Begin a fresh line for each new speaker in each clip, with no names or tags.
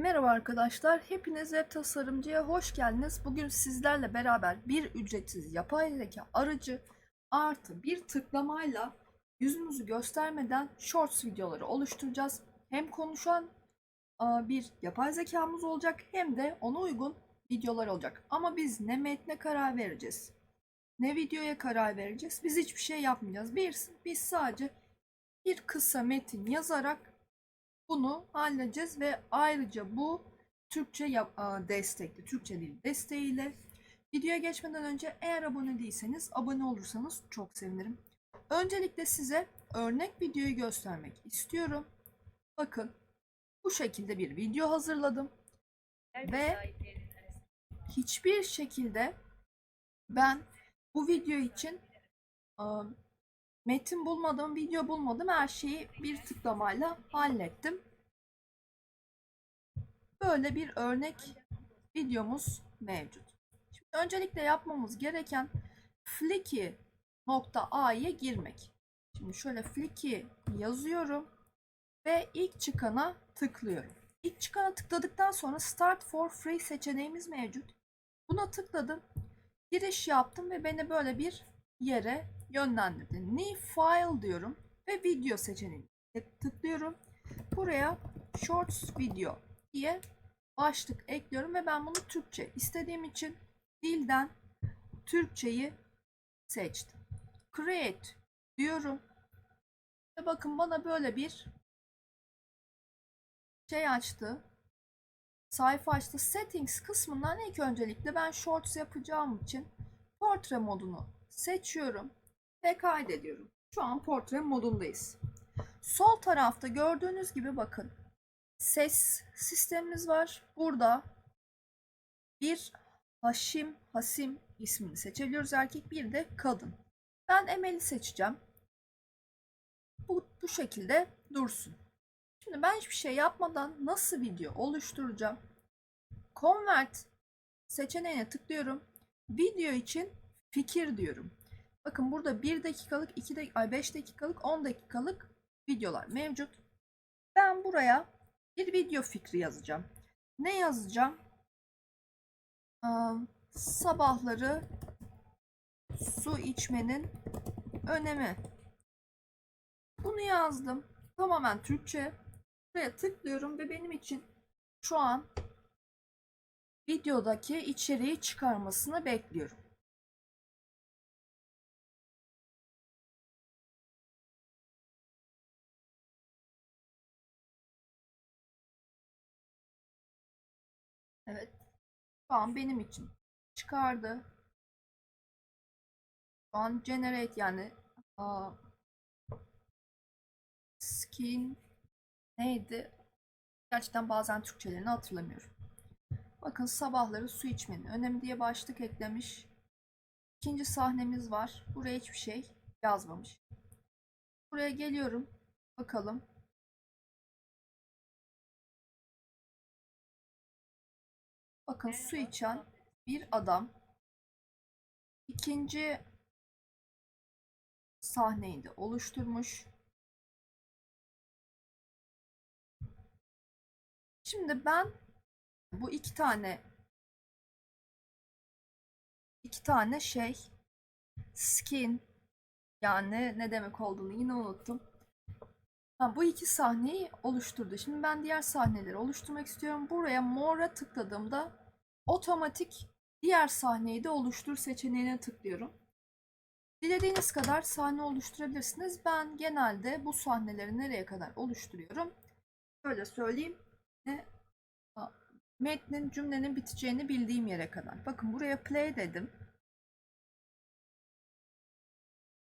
Merhaba arkadaşlar, hepiniz web tasarımcıya hoş geldiniz. Bugün sizlerle beraber bir ücretsiz yapay zeka aracı artı bir tıklamayla yüzümüzü göstermeden shorts videoları oluşturacağız. Hem konuşan bir yapay zekamız olacak hem de ona uygun videolar olacak. Ama biz ne metne karar vereceğiz, ne videoya karar vereceğiz. Biz hiçbir şey yapmayacağız. Bir, biz sadece bir kısa metin yazarak bunu halledeceğiz ve ayrıca bu Türkçe yap- a, destekli, Türkçe dil desteğiyle. Videoya geçmeden önce eğer abone değilseniz abone olursanız çok sevinirim. Öncelikle size örnek videoyu göstermek istiyorum. Bakın bu şekilde bir video hazırladım ve hiçbir şekilde ben bu video için a, metin bulmadım, video bulmadım. Her şeyi bir tıklamayla hallettim. Böyle bir örnek videomuz mevcut. Şimdi öncelikle yapmamız gereken Flickr.a'ya girmek. Şimdi şöyle Flickr yazıyorum ve ilk çıkana tıklıyorum. İlk çıkana tıkladıktan sonra Start for Free seçeneğimiz mevcut. Buna tıkladım. Giriş yaptım ve beni böyle bir yere yönlendirdi. New File diyorum ve video seçeneğine tıklıyorum. Buraya Shorts Video diye başlık ekliyorum ve ben bunu Türkçe istediğim için dilden Türkçeyi seçtim. Create diyorum. Ve bakın bana böyle bir şey açtı. Sayfa açtı. Settings kısmından ilk öncelikle ben Shorts yapacağım için portre modunu seçiyorum ve kaydediyorum. Şu an portre modundayız. Sol tarafta gördüğünüz gibi bakın ses sistemimiz var. Burada bir Haşim, Hasim ismini seçebiliyoruz erkek bir de kadın. Ben Emel'i seçeceğim. Bu, bu şekilde dursun. Şimdi ben hiçbir şey yapmadan nasıl video oluşturacağım? Convert seçeneğine tıklıyorum. Video için fikir diyorum. Bakın burada 1 dakikalık, 2 dak ay 5 dakikalık, 10 dakikalık videolar mevcut. Ben buraya bir video fikri yazacağım. Ne yazacağım? Aa, sabahları su içmenin önemi. Bunu yazdım. Tamamen Türkçe. Buraya tıklıyorum ve benim için şu an videodaki içeriği çıkarmasını bekliyorum. Evet. Şu an benim için çıkardı. Şu an generate yani aa, skin neydi? Gerçekten bazen Türkçelerini hatırlamıyorum. Bakın sabahları su içmenin önemi diye başlık eklemiş. İkinci sahnemiz var. Buraya hiçbir şey yazmamış. Buraya geliyorum. Bakalım. Bakın su içen bir adam. İkinci sahneyi de oluşturmuş. Şimdi ben bu iki tane iki tane şey skin yani ne demek olduğunu yine unuttum. Ha, bu iki sahneyi oluşturdu. Şimdi ben diğer sahneleri oluşturmak istiyorum. Buraya more'a tıkladığımda otomatik diğer sahneyi de oluştur seçeneğine tıklıyorum. Dilediğiniz kadar sahne oluşturabilirsiniz. Ben genelde bu sahneleri nereye kadar oluşturuyorum? Şöyle söyleyeyim. Metnin cümlenin biteceğini bildiğim yere kadar. Bakın buraya play dedim.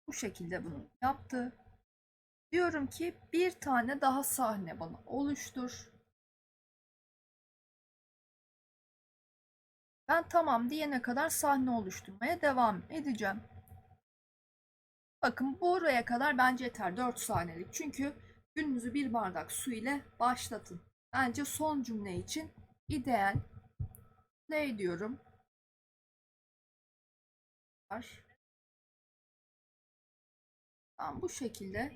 Bu şekilde bunu yaptı. Diyorum ki bir tane daha sahne bana oluştur. Ben tamam diyene kadar sahne oluşturmaya devam edeceğim. Bakın buraya kadar bence yeter 4 saniyelik. Çünkü gününüzü bir bardak su ile başlatın. Bence son cümle için ideal. Play diyorum. Tamam bu şekilde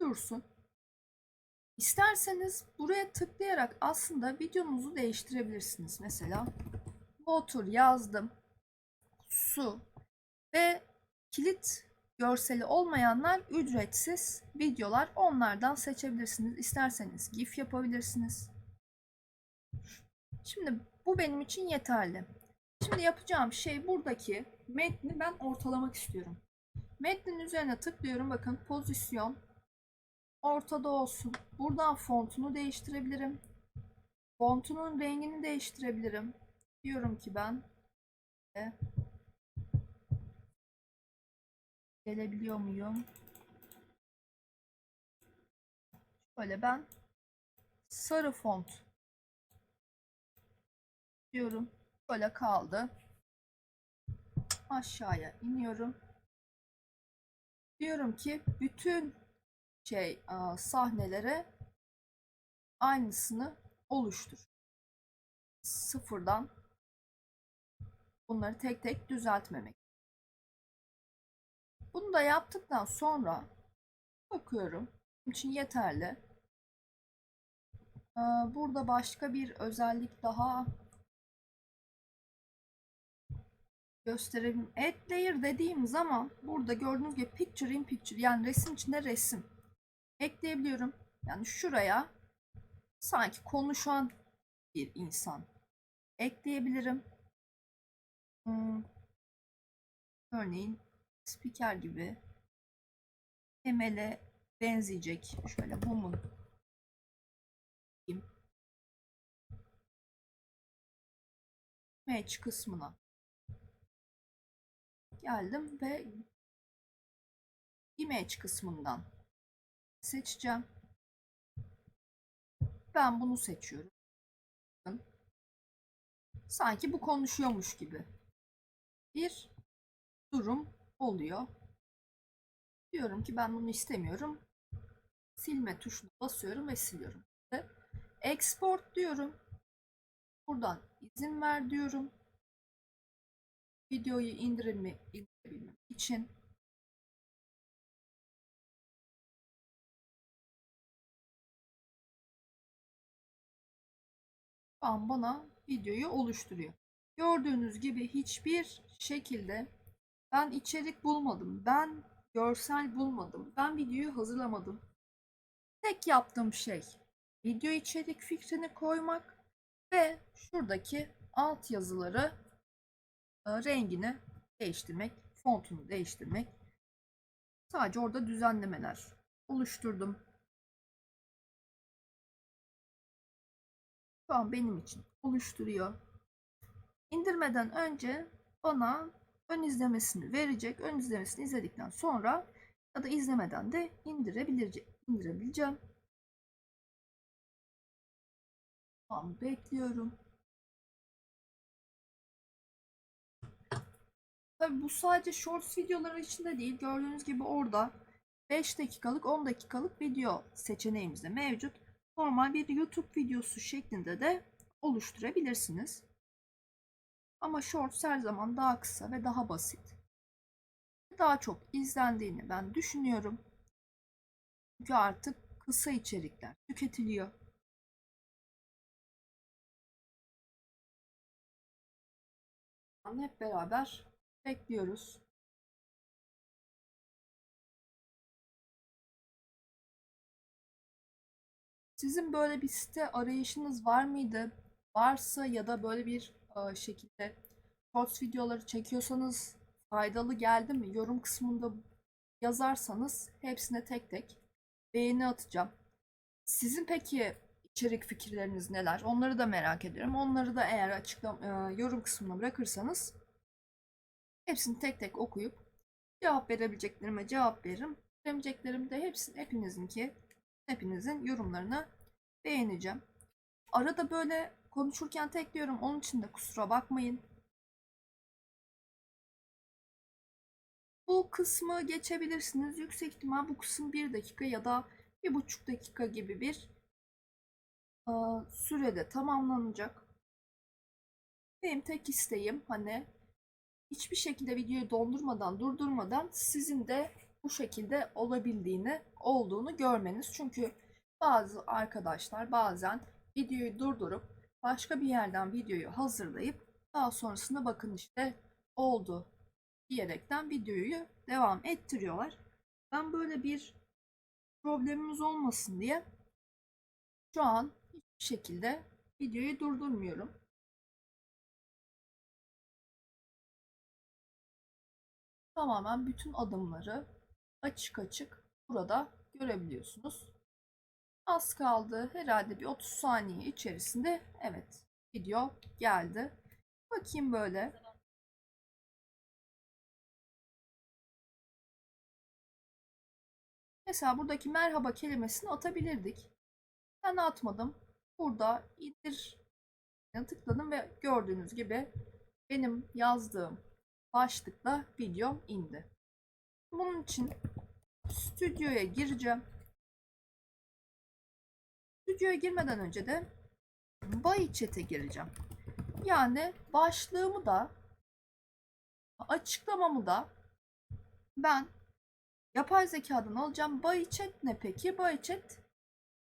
dursun. İsterseniz buraya tıklayarak aslında videonuzu değiştirebilirsiniz. Mesela water yazdım. Su ve kilit görseli olmayanlar ücretsiz videolar. Onlardan seçebilirsiniz. İsterseniz GIF yapabilirsiniz. Şimdi bu benim için yeterli. Şimdi yapacağım şey buradaki metni ben ortalamak istiyorum. Metnin üzerine tıklıyorum. Bakın pozisyon ortada olsun. Buradan fontunu değiştirebilirim. Fontunun rengini değiştirebilirim. Diyorum ki ben e, gelebiliyor muyum? Şöyle ben sarı font diyorum. Böyle kaldı. Aşağıya iniyorum. Diyorum ki bütün şey sahnelere aynısını oluştur. Sıfırdan bunları tek tek düzeltmemek. Bunu da yaptıktan sonra bakıyorum. İçin yeterli. Aa, Burada başka bir özellik daha gösterelim. Add layer dediğim zaman burada gördüğünüz gibi picture in picture yani resim içinde resim ekleyebiliyorum. Yani şuraya sanki konuşan bir insan ekleyebilirim. Örneğin spiker gibi Emel'e benzeyecek. Şöyle woman diyeyim. Match kısmına geldim ve image kısmından seçeceğim. Ben bunu seçiyorum. Sanki bu konuşuyormuş gibi bir durum oluyor. Diyorum ki ben bunu istemiyorum. Silme tuşuna basıyorum ve siliyorum. Export diyorum. Buradan izin ver diyorum videoyu indirimi indirebilmem için an bana videoyu oluşturuyor. Gördüğünüz gibi hiçbir şekilde ben içerik bulmadım. Ben görsel bulmadım. Ben videoyu hazırlamadım. Tek yaptığım şey video içerik fikrini koymak ve şuradaki alt yazıları e, rengini değiştirmek, fontunu değiştirmek. Sadece orada düzenlemeler oluşturdum. Şu an benim için oluşturuyor. İndirmeden önce bana ön izlemesini verecek. Ön izlemesini izledikten sonra ya da izlemeden de indirebilecek, indirebileceğim. Tamam bekliyorum. Tabii bu sadece shorts videoları için de değil. Gördüğünüz gibi orada 5 dakikalık 10 dakikalık video seçeneğimiz de mevcut. Normal bir YouTube videosu şeklinde de oluşturabilirsiniz. Ama shorts her zaman daha kısa ve daha basit. Daha çok izlendiğini ben düşünüyorum. Çünkü artık kısa içerikler tüketiliyor. Hep beraber bekliyoruz. Sizin böyle bir site arayışınız var mıydı? Varsa ya da böyle bir şekilde shorts videoları çekiyorsanız faydalı geldi mi? Yorum kısmında yazarsanız hepsine tek tek beğeni atacağım. Sizin peki içerik fikirleriniz neler? Onları da merak ediyorum. Onları da eğer açıklam e, yorum kısmına bırakırsanız hepsini tek tek okuyup cevap verebileceklerime cevap veririm. Veremeyeceklerim de hepsini hepinizinki hepinizin yorumlarını beğeneceğim. Arada böyle konuşurken tekliyorum. Onun için de kusura bakmayın. Bu kısmı geçebilirsiniz. Yüksek ihtimal bu kısım 1 dakika ya da 1,5 dakika gibi bir e, sürede tamamlanacak. Benim tek isteğim hani hiçbir şekilde videoyu dondurmadan, durdurmadan sizin de bu şekilde olabildiğini, olduğunu görmeniz. Çünkü bazı arkadaşlar bazen videoyu durdurup başka bir yerden videoyu hazırlayıp daha sonrasında bakın işte oldu diyerekten videoyu devam ettiriyorlar. Ben böyle bir problemimiz olmasın diye şu an hiçbir şekilde videoyu durdurmuyorum. Tamamen bütün adımları açık açık burada görebiliyorsunuz. Az kaldı. Herhalde bir 30 saniye içerisinde evet video geldi. Bakayım böyle. Mesela buradaki merhaba kelimesini atabilirdik. Ben atmadım. Burada indir tıkladım ve gördüğünüz gibi benim yazdığım başlıkla video indi. Bunun için stüdyoya gireceğim. Stüdyoya girmeden önce de Bay Chat'e gireceğim. Yani başlığımı da açıklamamı da ben yapay zekadan alacağım. Bay Chat ne peki? Bay Chat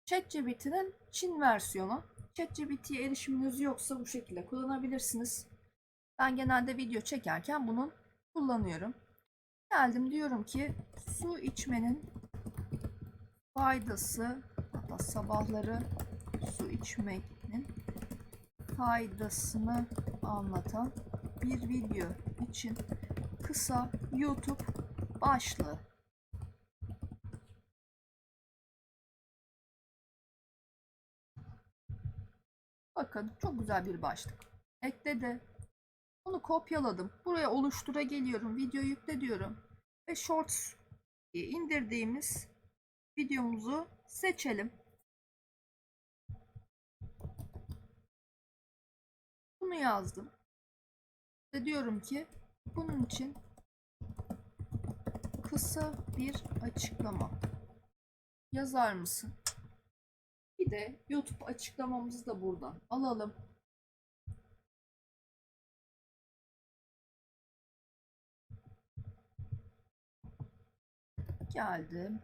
ChatGPT'nin Çin versiyonu. ChatGPT'ye erişiminiz yoksa bu şekilde kullanabilirsiniz. Ben genelde video çekerken bunun kullanıyorum. Geldim diyorum ki su içmenin faydası hatta sabahları su içmenin faydasını anlatan bir video için kısa YouTube başlığı. Bakın çok güzel bir başlık. Ekledi. Onu kopyaladım. Buraya oluştura geliyorum. Video yükle diyorum. Ve Shorts indirdiğimiz videomuzu seçelim. Bunu yazdım. Ve diyorum ki bunun için kısa bir açıklama yazar mısın? Bir de YouTube açıklamamızı da buradan alalım. Geldim.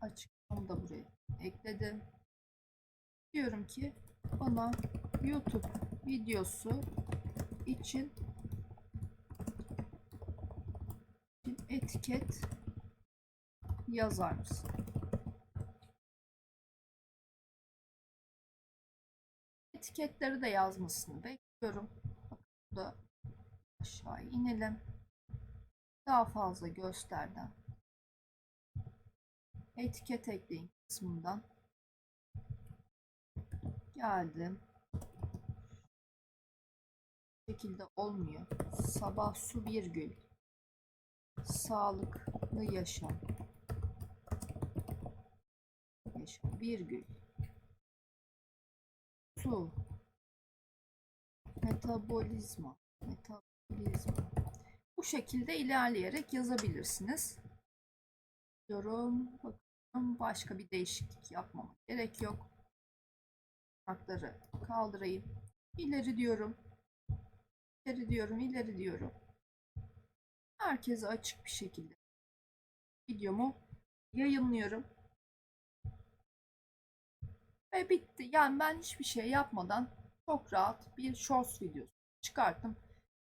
Açıklamamı da buraya ekledim. Diyorum ki bana YouTube videosu için etiket yazar mısın? Etiketleri de yazmasını bekliyorum. Burada aşağı inelim. Daha fazla gösterden etiket ekleyin kısmından geldim. Şekilde olmuyor. Sabah su virgül. Sağlıklı yaşam. Yaşam virgül. Su. Metabolizma. Metabolizma. Bu şekilde ilerleyerek yazabilirsiniz. Diyorum. Bakın başka bir değişiklik yapmama gerek yok. Hakları kaldırayım. İleri diyorum. İleri diyorum, ileri diyorum. Herkese açık bir şekilde videomu yayınlıyorum. Ve bitti. Yani ben hiçbir şey yapmadan çok rahat bir shorts videosu çıkarttım.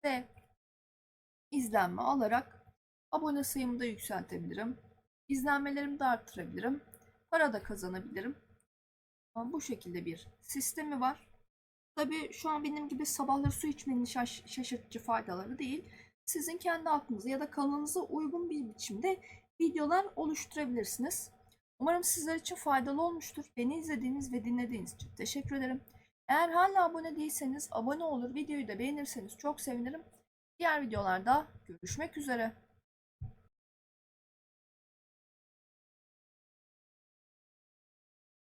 Ve izlenme alarak abone sayımı da yükseltebilirim. İzlenmelerimi de arttırabilirim. Para da kazanabilirim. Bu şekilde bir sistemi var. Tabii şu an benim gibi sabahları su içmenin şaş şaşırtıcı faydaları değil. Sizin kendi aklınıza ya da kanalınıza uygun bir biçimde videolar oluşturabilirsiniz. Umarım sizler için faydalı olmuştur. Beni izlediğiniz ve dinlediğiniz için teşekkür ederim. Eğer hala abone değilseniz abone olur, videoyu da beğenirseniz çok sevinirim. Diğer videolarda görüşmek üzere.